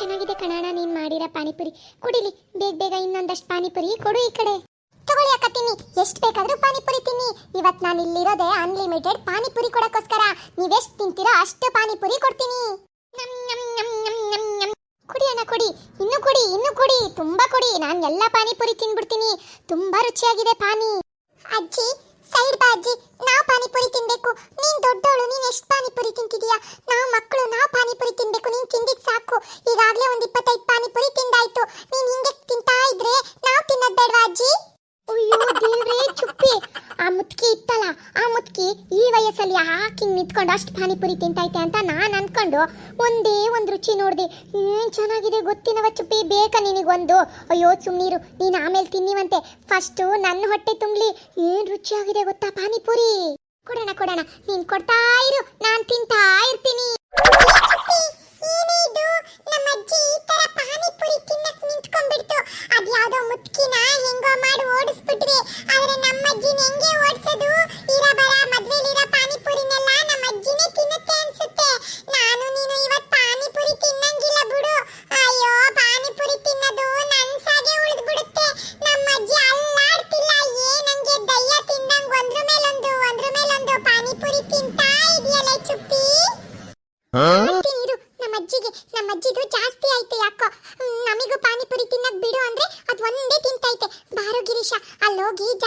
ಚೆನ್ನಾಗಿದೆ ಕಣಣ್ಣ, ನೀನ್ ಮಾಡಿರೋ ಪಾನಿಪುರಿ. ಕುಡಿಲಿ, ಬೇಗ ಬೇಗ ಇನ್ನೊಂದಷ್ಟು ಪಾನಿಪುರಿ ಕೊಡು ಈ ಕಡೆ. ತಗೊಳ್ಳಿ ಅಕ್ಕ ತಿನ್ನಿ, ಎಷ್ಟು ಬೇಕಾದ್ರೂ ಪಾನಿಪುರಿ ತಿನ್ನಿ. ಇವತ್ ನಾನು ಇಲ್ಲಿರೋದೇ ಅನ್ಲಿಮಿಟೆಡ್ ಪಾನಿಪುರಿ ಕೊಡಕ್ಕೋಸ್ಕರ. ನೀವೆಷ್ಟು ತಿಂತೀರೋ ಅಷ್ಟು ಪಾನಿಪುರಿ ಕೊಡ್ತೀನಿ. ಕುಡಿ ಅಣ್ಣ, ಕುಡಿ. ಇನ್ನು ಕುಡಿ ಇನ್ನು ಕುಡಿ. ತುಂಬಾ ಕುಡಿ. ನಾನು ಎಲ್ಲ ಪಾನಿಪುರಿ ತಿನ್ಬಿಡ್ತೀನಿ. ತುಂಬಾ ರುಚಿಯಾಗಿದೆ ಪಾನಿ. ಅಜ್ಜಿ, ಸೈಡ್ ಬಾ ಅಜ್ಜಿ. ನಾವು ಪಾನಿಪುರಿ ತಿನ್ಬೇಕು. ನೀನ್ ದೊಡ್ಡವಳು, ನೀನ್ ಎಷ್ಟು ಪಾನಿಪುರಿ ತಿಂತಿದೀಯಾ? ನಾವು ಮಕ್ಕಳು, ನಾವು ಪಾನಿಪುರಿ ತಿನ್ಬೇಕು. ನೀನ್ ತಿಂದಿದ್ ಸಾಕು. ಈಗಾಗ್ಲೇ ಒಂದ್ ಇಪ್ಪತ್ತೈದು ಪಾನಿಪುರಿ ತಿಂದಾಯ್ತು ನೀನ್ ಹಿಂಗೆ ತಿಂತಾ ಇದ್ರೆ ನಾವು ತಿನ್ನೋದ್ ಬೇಡ್ವಾ ಅಜ್ಜಿ ಅಯ್ಯೋ ದೇವ್ರೇ ಚುಪ್ಪಿ ಆ ಮುತ್ಕಿ ಇತ್ತಲ್ಲ ಆ ಮುತ್ಕಿ ಈ ವಯಸ್ಸಲ್ಲಿ ಯಾಕೆ ನಿಂತ್ಕೊಂಡು ಪಾನಿಪುರಿ ತಿಂತೈತೆ ಅಂತ ನಾನು ಅಂದ್ಕೊಂಡು ಒಂದೇ ಒಂದು ರುಚಿ ನೋಡಿದೆ. ಏನು ಚೆನ್ನಾಗಿದೆ ಗೊತ್ತಿನವ ಚುಪ್ಪಿ, ಬೇಕಾ ನಿನಗೊಂದು? ಅಯ್ಯೋ ಸುಮ್ಮನೀರು ನೀನು ಆಮೇಲೆ ತಿನ್ನಿವಂತೆ. ಫಸ್ಟು ನನ್ನ ಹೊಟ್ಟೆ ತುಂಬಲಿ. ಏನು ರುಚಿಯಾಗಿದೆ ಗೊತ್ತಾ ಪಾನಿಪುರಿ? ಕೊಡೋಣ ಕೊಡೋಣ. ನೀನು ಕೊಡ್ತಾ ಇರು, ನಾನು ತಿಂತಾ ಇರ್ತೀನಿ.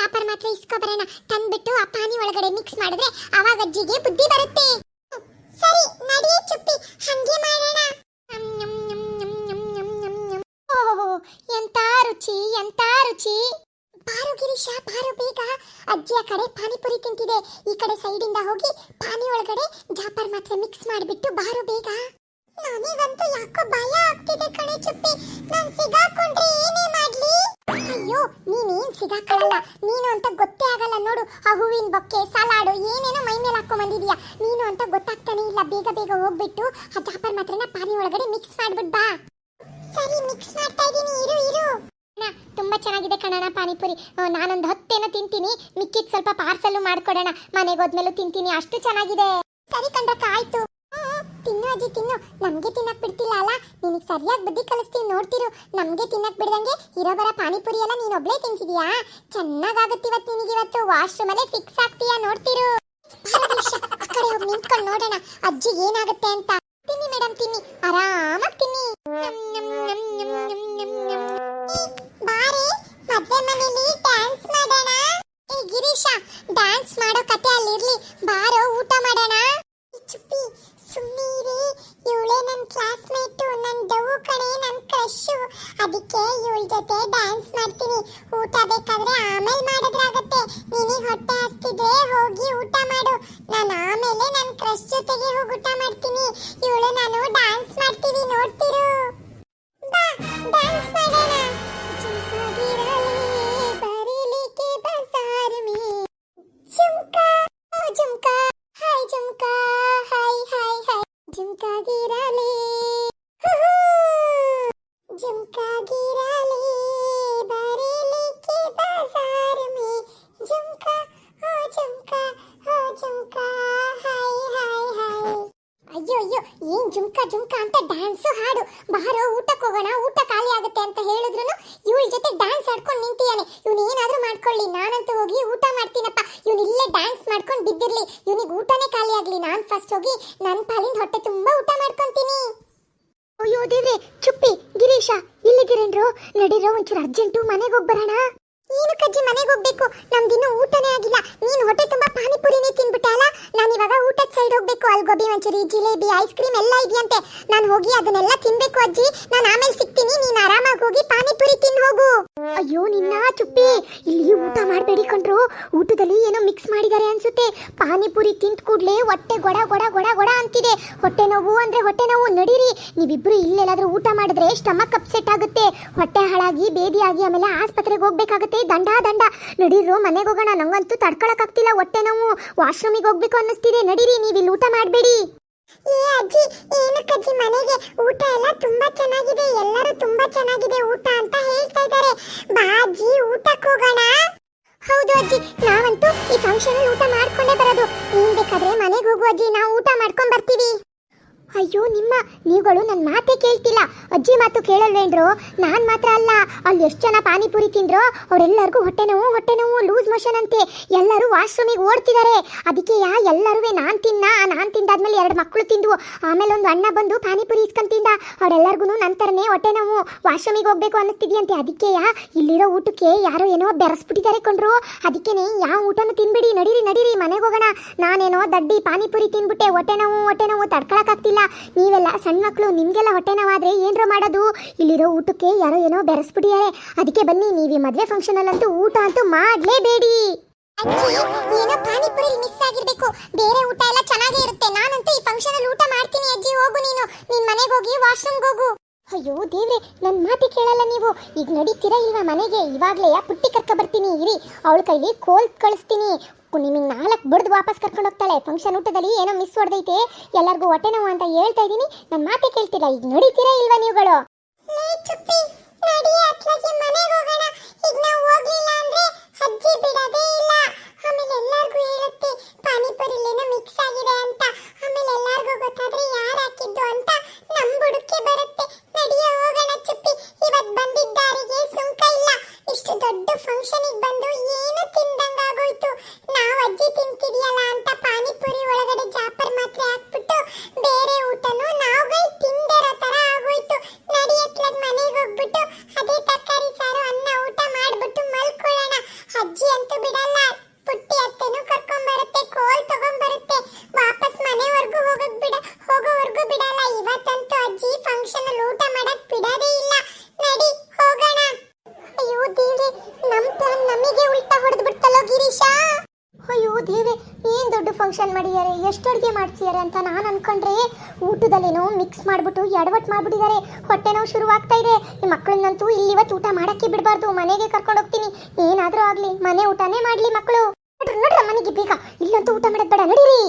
ಜಾಪರ್ ಮಾತ್ರ ಇಸ್ಕೊ ಬರೋಣ. ತಂದ್ಬಿಟ್ಟು ಆ ಪಾನಿ ಒಳಗಡೆ ಮಿಕ್ಸ್ ಮಾಡಿದ್ರೆ ಅವಾಗ ಅಜ್ಜಿಗೆ ಬುದ್ಧಿ ಬರುತ್ತೆ. ಸರಿ, ನಡಿಯೇ ಚುಪ್ಪಿ. ಹಂಗೆ ಮಾಡೋಣ. ಓಹೋ, ಎಂತ ರುಚಿ ಎಂತ ರುಚಿ. ಬಾರು ಗಿರೀಶ, ಬಾರು ಬೇಗ. ಅಜ್ಜಿಯ ಕಡೆ ಪಾನಿಪುರಿ ತಿಂತಿದೆ. ಈ ಕಡೆ ಸೈಡಿಂದ ಹೋಗಿ ಪಾನಿ ಒಳಗಡೆ ಜಾಪರ್ ಮಾತ್ರ ಮಿಕ್ಸ್ ಮಾಡಿಬಿಟ್ಟು ಬಾರು ಬೇಗ. ನನಗಂತೂ ಯಾಕೋ ಭಯ ಆಗ್ತಿದೆ ಕಣೆ ಚುಪ್ಪಿ. ನಾನು ಸಿಗಾಕೊಂಡ್ರೆ ಏನೇ ಮಾಡ್ಲಿ? ಅಯ್ಯೋ ನೀನೇನ್ ಸಿಗಾಕಳಲ್ಲ? ನೀನು ಅಂತ ಗೊತ್ತೇ ಆಗಲ್ಲ ನೋಡು, ಆ ಹೂವಿನ ಬೊಕ್ಕೆ, ಸಲಾಡು, ಏನೇನೋ ಮೈ ಮೇಲೆ ಹಾಕೊಂಡ್ ಬಂದಿದೀಯ? ನೀನು ಅಂತ ಗೊತ್ತಾಗ್ತಾನೆ ಇಲ್ಲ, ಬೇಗ ಬೇಗ ಹೋಗ್ಬಿಟ್ಟು ಆ ಜಾಪರ್ ಮಾತ್ರನ ಪಾನಿ ಒಳಗಡೆ ಮಿಕ್ಸ್ ಮಾಡ್ಬಿಟ್ ಬಾ. ಸರಿ ಮಿಕ್ಸ್ ಮಾಡ್ತಾ ಇದೀನಿ ಇರು ಇರು. ತುಂಬಾ ಚೆನ್ನಾಗಿದೆ ಕಣಣ್ಣ ಪಾನಿಪುರಿ. ನಾನೊಂದು ಹತ್ತೇನೋ ತಿಂತೀನಿ. ಮಿಕ್ಕಿದ್ ಸ್ವಲ್ಪ ಪಾರ್ಸಲ್ ಮಾಡ್ಕೊಡೋಣ ಮನೆಗೆ ಹೋದ್ಮೇಲೂ ತಿಂತೀನಿ, ಅಷ್ಟು ಚೆನ್ನಾಗಿದೆ. ಸರಿ ಕಂಡಕ್ಕ ಆಯ್ತು. ಅಜ್ಜಿ ತಿನ್ನು. ನಮಗೆ ತಿನ್ನಕ್ ಬಿಡ್ತಿಲ್ಲ ಅಲ್ಲ. ನಿನಗೆ ಸರಿಯಾಗಿ ಬುದ್ಧಿ ಕಲಿಸ್ತೀನಿ ನೋಡ್ತಿರು. ನಮಗೆ ತಿನ್ನಕ್ ಬಿಡ್ದಂಗೆ ಇರೋ ಬರ ಪಾನಿಪುರಿ ಎಲ್ಲ ನೀನು ಒಬ್ಳೇ ತಿಂತಿದೀಯಾ? ಚೆನ್ನಾಗಾಗುತ್ತೆ ಇವತ್ತು ನಿನಗಿವತ್ತು ವಾಶ್ರೂಮ್ ಅಲ್ಲೇ ಫಿಕ್ಸ್ ಆಗ್ತೀಯಾ ನೋಡ್ತಿರು. ನಿಂತ್ಕೊಂಡು ನೋಡೋಣ. ಅಜ್ಜಿ ಏನಾಗುತ್ತೆ ಅಂತ. ತಿನ್ನಿ ಮೇಡಮ್ ತಿನ್ನಿ. ಆರಾಮಾಗಿ ತಿನ್ನಿ. ಡ್ಯಾನ್ಸ್ ಮಾಡೋಣ. ಏ ಡ್ಯಾನ್ಸ್ ಮಾಡೋ ಕತೆ ಅಲ್ಲಿರ್ಲಿ ಬಾರೋ. ಏನ್ ಜುಮ್ಕ ಜುಮ್ಕ ಅಂತ ಡ್ಯಾನ್ಸ್ ಹಾಡು. ಬಾರೋ, ಊಟಕ್ಕೆ ಹೋಗೋಣ, ಊಟ ಖಾಲಿ ಆಗುತ್ತೆ ಅಂತ ಹೇಳಿದ್ರು ಇವಳ ಜೊತೆ ಡ್ಯಾನ್ಸ್ ಆಡ್ಕೊಂಡು ನಿಂತಿಯಾನೆ ಇವನು ಏನಾದರೂ ಮಾಡ್ಕೊಳ್ಳಿ, ನಾನಂತೂ ಹೋಗಿ ಊಟ ಮಾಡ್ತೀನಪ್ಪ. ಇವನು ಇಲ್ಲೇ ಡ್ಯಾನ್ಸ್ ಮಾಡ್ಕೊಂಡು ಬಿದ್ದಿರಲಿ. ಇವನಿಗೆ ಊಟನೇ ಖಾಲಿ ಆಗಲಿ. ನಾನು ಫಸ್ಟ್ ಹೋಗಿ ನನ್ನ ಪಾಲಿಂದ ಹೊಟ್ಟೆ ತುಂಬಾ ಊಟ ಮಾಡ್ಕೊಂತೀನಿ. ಅಯ್ಯೋ ದೇವ್ರೆ, ಚುಪ್ಪಿ, ಗಿರೀಶ ಇಲ್ಲಿಗಿರೇನ್ರು ನಡೀರೋ, ಒಂಚೂರು ಅರ್ಜೆಂಟು ಮನೆಗೆ ಹೋಗಿ ಏನು ಕಜ್ಜಿ ಮನೆಗೆ ಹೋಗ್ಬೇಕು. ನಮ್ದಿನ್ನೂ ಊಟನೇ ಆಗಿಲ್ಲ. ನೀನು ಹೊಟ್ಟೆ ತುಂಬಾ ಪಾನಿಪುರಿನೇ ತಿನ್ಬಿಟ್ಟೆ ಅಲ್ಲ? ನಾನು ಇವಾಗ ಊಟದ ಸೈಡ್ ಹೋಗ್ಬೇಕು. ಅಲ್ಲಿ ಗೋಬಿ ಮಂಚೂರಿ, ಜಿಲೇಬಿ ಐಸ್ ಕ್ರೀಮ್ ಎಲ್ಲ ಇದೆಯಂತೆ. ನಾನು ಹೋಗಿ ಅದನ್ನೆಲ್ಲ ತಿನ್ಬೇಕು ಅಜ್ಜಿ. ನಾನು ಆಮೇಲೆ ಸಿಗ್ತೀನಿ. ನೀನು ಆರಾಮಾಗಿ ಹೋಗಿ ಪಾನಿಪುರಿ ತಿನ್ ಹೋಗು. ಅಯ್ಯೋ, ನಿನ್ನ ಚುಪ್ಪಿ. ಇಲ್ಲಿ ಊಟ ಮಾಡಬೇಡಿ ಕಣ್ರು. ಊಟದಲ್ಲಿ ಏನೋ ಮಿಕ್ಸ್ ಮಾಡಿದ್ದಾರೆ ಅನ್ಸುತ್ತೆ. ಪಾನಿಪುರಿ ತಿಂದ ಕೂಡ್ಲೆ ಹೊಟ್ಟೆ ಗೊಡ ಗೊಡ ಗೊಡ ಗೊಡ ಅಂತಿದೆ. ಹೊಟ್ಟೆ ನೋವು ಅಂದ್ರೆ ಹೊಟ್ಟೆ ನೋವು. ನಡೀರಿ. ನೀವಿಬ್ರು ಇಲ್ಲೆಲ್ಲಾದ್ರೂ ಊಟ ಮಾಡಿದ್ರೆ ಸ್ಟಮಕ್ ಅಪ್ಸೆಟ್ ಆಗುತ್ತೆ. ಹೊಟ್ಟೆ ಹಾಳಾಗಿ ಬೇದಿಯಾಗಿ ಆಮೇಲೆ ಆಸ್ಪತ್ರೆಗೆ ಹೋಗ್ಬೇಕಾಗುತ್ತೆ. ದಂಡ ದಂಡ. ನಡೀರು ಮನೆಗೆ ಹೋಗೋಣ. ನಂಗಂತೂ ತಡ್ಕೊಳಕ್ಕಾಗ್ತಿಲ್ಲ. ಹೊಟ್ಟೆ ನೋವು. ವಾಶ್ರೂಮಿಗೆ ಹೋಗ್ಬೇಕು ಅನ್ನಿಸ್ತಿದೆ. ನಡೀರಿ ನೀವು ಇಲ್ಲಿ ಊಟ ಮಾಡಬೇಡಿ. ಏ ಅಜ್ಜಿ ಏನಕ್ಕಜ್ಜಿ ಮನೆಗೆ? ಊಟ ಎಲ್ಲ ತುಂಬಾ ಚೆನ್ನಾಗಿದೆ. ಎಲ್ಲರೂ ತುಂಬಾ ಚೆನ್ನಾಗಿದೆ ಊಟ ಅಂತ ಹೇಳ್ತಾ ಇದ್ದಾರೆ. ಬಾ ಅಜ್ಜಿ ಊಟಕ್ಕೆ ಹೋಗೋಣ. ಹೌದು ಅಜ್ಜಿ. ನಾವಂತೂ ಈ ಫಂಕ್ಷನ್ ಊಟ ಮಾಡ್ಕೊಂಡೇ ಬರೋದು. ನೀನ್ ಬೇಕಾದ್ರೆ ಮನೆಗೆ ಹೋಗು ಅಜ್ಜಿ. ನಾವು ಊಟ ಮಾಡ್ಕೊಂಡ್ ಬರ್ತೀವಿ. ಅಯ್ಯೋ, ನಿಮ್ಮ ನೀವುಗಳು ನನ್ನ ಮಾತೇ ಕೇಳ್ತಿಲ್ಲ. ಅಜ್ಜಿ ಮಾತು ಕೇಳಲ್ವೇನ್ರು ನಾನು ಮಾತ್ರ ಅಲ್ಲ. ಅಲ್ಲಿ ಎಷ್ಟು ಜನ ಪಾನಿಪುರಿ ತಿಂದ್ರೋ? ಅವರೆಲ್ಲರಿಗೂ ಹೊಟ್ಟೆ ನೋವು ಹೊಟ್ಟೆ ನೋವು, ಲೂಸ್ ಮೋಷನ್ ಅಂತೆ. ಎಲ್ಲರೂ ವಾಶ್ರೂಮಿಗೆ ಓಡ್ತಿದ್ದಾರೆ ಅದಕ್ಕೆ ಯಾ ಎಲ್ಲರೂ ನಾನು ತಿನ್ನ? ನಾನು ತಿಂದಾದ್ಮೇಲೆ ಎರಡು ಮಕ್ಕಳು ತಿಂದ್ವು. ಆಮೇಲೆ ಒಂದು ಅಣ್ಣ ಬಂದು ಪಾನಿಪುರಿ ಇಸ್ಕೊಂಡ್ ತಿಂದ. ಅವರೆಲ್ಲರಿಗೂ ನಂತರನೇ ಹೊಟ್ಟೆ ನೋವು. ವಾಶ್ರೂಮಿಗೆ ಹೋಗ್ಬೇಕು ಅನ್ನಿಸ್ತಿದ್ಯಂತೆ. ಅದಕ್ಕೆ ಯಾ ಇಲ್ಲಿರೋ ಊಟಕ್ಕೆ ಯಾರೋ ಏನೋ ಬೆರೆಸ್ಬಿಟ್ಟಿದ್ದಾರೆ ಕೊಂಡ್ರು ಅದಕ್ಕೇನೆ ಯಾವ ಊಟನೂ ತಿನ್ಬಿಡಿ. ನಡೀರಿ ನಡೀರಿ, ಮನೆಗೆ ಹೋಗೋಣ. ನಾನೇನೋ ದಡ್ಡಿ ಪಾನಿಪುರಿ ತಿನ್ಬಿಟ್ಟೆ. ಹೊಟ್ಟೆ ನೋವು ಹೊಟ್ಟೆ ನೋವು, ತಡ್ಕೊಳಕ್ಕಾಗ್ತಿಲ್ಲ. ನೀವೆಲ್ಲ ಸಣ್ಣ ಮಕ್ಕಳು ನಿಮಗೆಲ್ಲ ಹೊಟ್ಟೆ ನೋವಾದರೆ ಏನ್ರ ಮಾಡೋದು? ಇಲ್ಲಿರೋ ಊಟಕ್ಕೆ ಯಾರೋ ಏನೋ ಬೆರೆಸ್ಬಿಟ್ಟಿದ್ದಾರೆ. ಅದಕ್ಕೆ ಬನ್ನಿ ನೀವು ಈ ಮದುವೆ ಫಂಕ್ಷನಲ್ಲಂತೂ ಊಟ ಅಂತೂ ಮಾಡಲೇಬೇಡಿ. ಅಜ್ಜಿ ಏನೋ ಪಾನಿಪುರಿ ಮಿಸ್ ಆಗಿರ್ಬೇಕು. ಬೇರೆ ಊಟ ಎಲ್ಲ ಚೆನ್ನಾಗೇ ಇರುತ್ತೆ. ನಾನಂತೂ ಈ ಫಂಕ್ಷನ್ ಅಲ್ಲಿ ಊಟ ಮಾಡ್ತೀನಿ ಅಜ್ಜಿ ಹೋಗು ನೀನು. ನಿನ್ ಮನೆಗೆ ಹೋಗಿ ವಾಶ್ರೂಮ್ಗೆ ಹೋಗು. ಅಯ್ಯೋ ದೇವ್ರೆ ನನ್ನ ಮಾತಿ ಕೇಳಲ್ಲ ನೀವು. ಈಗ ನಡೀತೀರಾ ಇಲ್ವಾ ಮನೆಗೆ? ಇವಾಗ್ಲೇ ಪುಟ್ಟಿ ಕರ್ಕ ಬರ್ತೀನಿ ಇರಿ ಅವಳ ಕೈಲಿ ಕೋಲ್ ಕಳಿಸ್ತೀನಿ. ನಿಮಗೆ ನಾಲ್ಕು ಬಡ್ದು ವಾಪಸ್ ಕರ್ಕೊಂಡು ಹೋಗ್ತಾಳೆ. ಫಂಕ್ಷನ್ ಊಟದಲ್ಲಿ ಏನೋ ಮಿಸ್ ಹೊಡೆದೈತೆ. ಎಲ್ಲರಿಗೂ ಹೊಟ್ಟೆ ನೋವು ಅಂತ ಹೇಳ್ತಾ ಇದ್ದೀನಿ. ನನ್ನ ಮಾತೆ ಕೇಳ್ತೀರಾ ಈಗ ನಡೀತೀರಾ ಇಲ್ವಾ ನೀವುಗಳು? ಅಜ್ಜಿ ಬಿಡದೇ ಇಲ್ಲ. ಆಮೇಲೆ ಮಾಡ್ಸಿದ್ದಾರೆ ಅಂತ ನಾನು ಅನ್ಕೊಂಡ್ರೆ ಊಟದಲ್ಲೇನೋ ಮಿಕ್ಸ್ ಮಾಡ್ಬಿಟ್ಟು ಎಡವಟ್ ಮಾಡ್ಬಿಟ್ಟಿದ್ದಾರೆ. ಹೊಟ್ಟೆ ನೋವು ಶುರುವಾಗ್ತಾ ಇದೆ. ಈ ಮಕ್ಕಳನ್ನಂತೂ ಇಲ್ಲಿ ಇವತ್ತು ಊಟ ಮಾಡಕ್ಕೆ ಬಿಡಬಾರ್ದು. ಮನೆಗೆ ಕರ್ಕೊಂಡು ಹೋಗ್ತೀನಿ. ಏನಾದ್ರೂ ಆಗಲಿ. ಮನೆ ಊಟನೇ ಮಾಡ್ಲಿ ಮಕ್ಕಳು. ನೋಡ್ರಿ, ನೋಡ್ರ ಮನೆಗೆ ಬೇಗ. ಇಲ್ಲಂತೂ ಊಟ ಮಾಡೋದ್ ಬೇಡ. ನಡೀರಿ.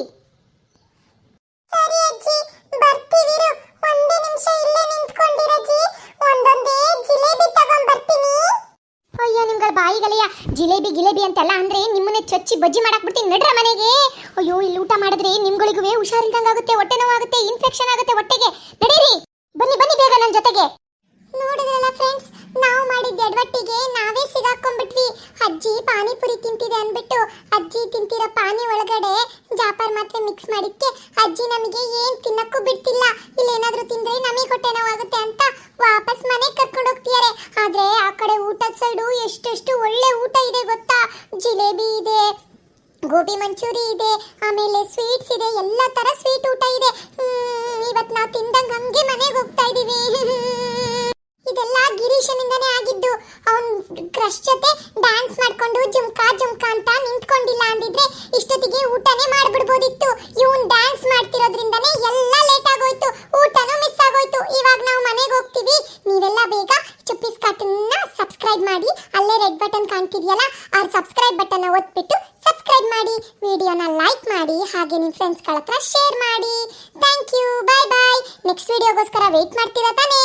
ಸರಿ ಅಜ್ಜಿ. ಒಂದೇ ನಿಮಿಷ ಇಲ್ಲೇ ಒಂದೊಂದೇ ಜಿಲೇಬಿ ತಗೊಂಡ್ ಬರ್ತೀನಿ. ಅಯ್ಯೋ, ನಿಮ್ಗಳ ಬಾಯಿಗಲಿಯ ಜಿಲೇಬಿ ಗಿಲೇಬಿ ಅಂತೆಲ್ಲ ಅಂದ್ರೆ ನಿಮ್ಮನ್ನೇ ಚಚ್ಚಿ ಬಜ್ಜಿ ಮಾಡಾಕ್ಬಿಡ್ತೀನಿ ನಡ್ರ ಮನೆಗೆ ಅಯ್ಯೋ, ಇಲ್ಲಿ ಊಟ ಮಾಡಿದ್ರೆ ನಿಮ್ಗಳಿಗೂ ಹುಷಾರಿಲ್ದಂಗ ಆಗುತ್ತೆ, ಹೊಟ್ಟೆ ನೋವಾಗುತ್ತೆ ಇನ್ಫೆಕ್ಷನ್ ಆಗುತ್ತೆ ಹೊಟ್ಟೆಗೆ. ನಡೀರಿ, ಬನ್ನಿ ಬನ್ನಿ ಬೇಗ ನನ್ನ ಜೊತೆಗೆ. ನೋಡಿದ್ರಲ್ಲ ಫ್ರೆಂಡ್ಸ್ ನಾವು ಮಾಡಿದ್ದ ಎಡವಟ್ಟಿಗೆ ನಾವೇ ಸಿಗಾಕೊಂಡ್ಬಿಟ್ವಿ. ಅಜ್ಜಿ ಪಾನಿಪುರಿ ತಿಂತಿದೆ ಅಂದ್ಬಿಟ್ಟು, ಅಜ್ಜಿ ತಿಂತಿರೋ ಪಾನಿ ಒಳಗಡೆ ಜಾಪರ್ ಮಾತ್ರ ಮಿಕ್ಸ್ ಮಾಡಿಕ್ಕೆ ಅಜ್ಜಿ ನಮಗೆ ಏನ್ ತಿನ್ನಕ್ಕೂ ಬಿಡ್ತಿಲ್ಲ. ಇಲ್ಲೇನಾದ್ರೂ ತಿಂದ್ರೆ ನಮಗೆ ಹೊಟ್ಟೆ ನೋವಾಗುತ್ತೆ ಅಂತ ವಾಪಸ್ ಮನೆಗೆ ಕರ್ಕೊಂಡು ಹೋಗ್ತಿದ್ದಾರೆ. ಆದ್ರೆ ಆ ಕಡೆ ಊಟದ ಸೈಡು ಎಷ್ಟೆಷ್ಟು ಒಳ್ಳೆ ಊಟ ಇದೆ ಗೊತ್ತಾ ಜಿಲೇಬಿ ಇದೆ ಗೋಬಿ ಮಂಚೂರಿ ಇದೆ, ಆಮೇಲೆ ಸ್ವೀಟ್ಸ್ ಇದೆ, ಎಲ್ಲ ತರ ಸ್ವೀಟ್ ಊಟ ಇದೆ. ಇವತ್ತು ನಾವು ತಿಂದಂಗ ಹಂಗೆ ಮನೆಗೆ ಹೋಗ್ತಾ ಇದೀವಿ. ಇದೆಲ್ಲ ಗಿರೀಶನಿಂದನೇ ಆಗಿದ್ದು. ಅವನ್ ಕ್ರಶ್ ಜೊತೆ ಡ್ಯಾನ್ಸ್ ಮಾಡ್ಕೊಂಡು ಜುಮ್ಕಾ ಜುಮ್ಕಾ ಅಂತ ನಿಂತ್ಕೊಂಡಿಲ್ಲ ಅಂದಿದ್ರೆ ಇಷ್ಟೊತ್ತಿಗೆ ಊಟನೇ ಮಾಡ್ಬಿಡ್ಬೋದಿತ್ತು. ಇವನ್ ಡ್ಯಾನ್ಸ್ ಮಾಡ್ತಿರೋದ್ರಿಂದನೇ ಎಲ್ಲ ಲೇಟ್ ಆಗೋಯ್ತು. ಊಟನೂ ಮಿಸ್ ಆಗೋಯ್ತು. ಇವಾಗ ನಾವು ಮನೆಗೆ ಹೋಗ್ತೀವಿ. ನೀವೆಲ್ಲ ಬೇಗ ಚುಪ್ಪಿಸ್ ಕಾರ್ಟೂನ್ನ ಸಬ್ಸ್ಕ್ರೈಬ್ ಮಾಡಿ, ಅಲ್ಲೇ ರೆಡ್ ಬಟನ್ ಕಾಣ್ತಿದೆಯಲ್ಲ, ಆ ಸಬ್ಸ್ಕ್ರೈಬ್ ಬಟನ್ ಒತ್ಬಿಟ್ಟು ಸಬ್ಸ್ಕ್ರೈಬ್ ಮಾಡಿ, ವಿಡಿಯೋನ ಲೈಕ್ ಮಾಡಿ, ಹಾಗೆ ನಿಮ್ಮ ಫ್ರೆಂಡ್ಸ್ಗಳ ಹತ್ರ ಶೇರ್ ಮಾಡಿ. Thank you bye bye next ವಿಡಿಯೋಗೋಸ್ಕರ wait ಮಾಡ್ತೀರಾ ತಾನೇ?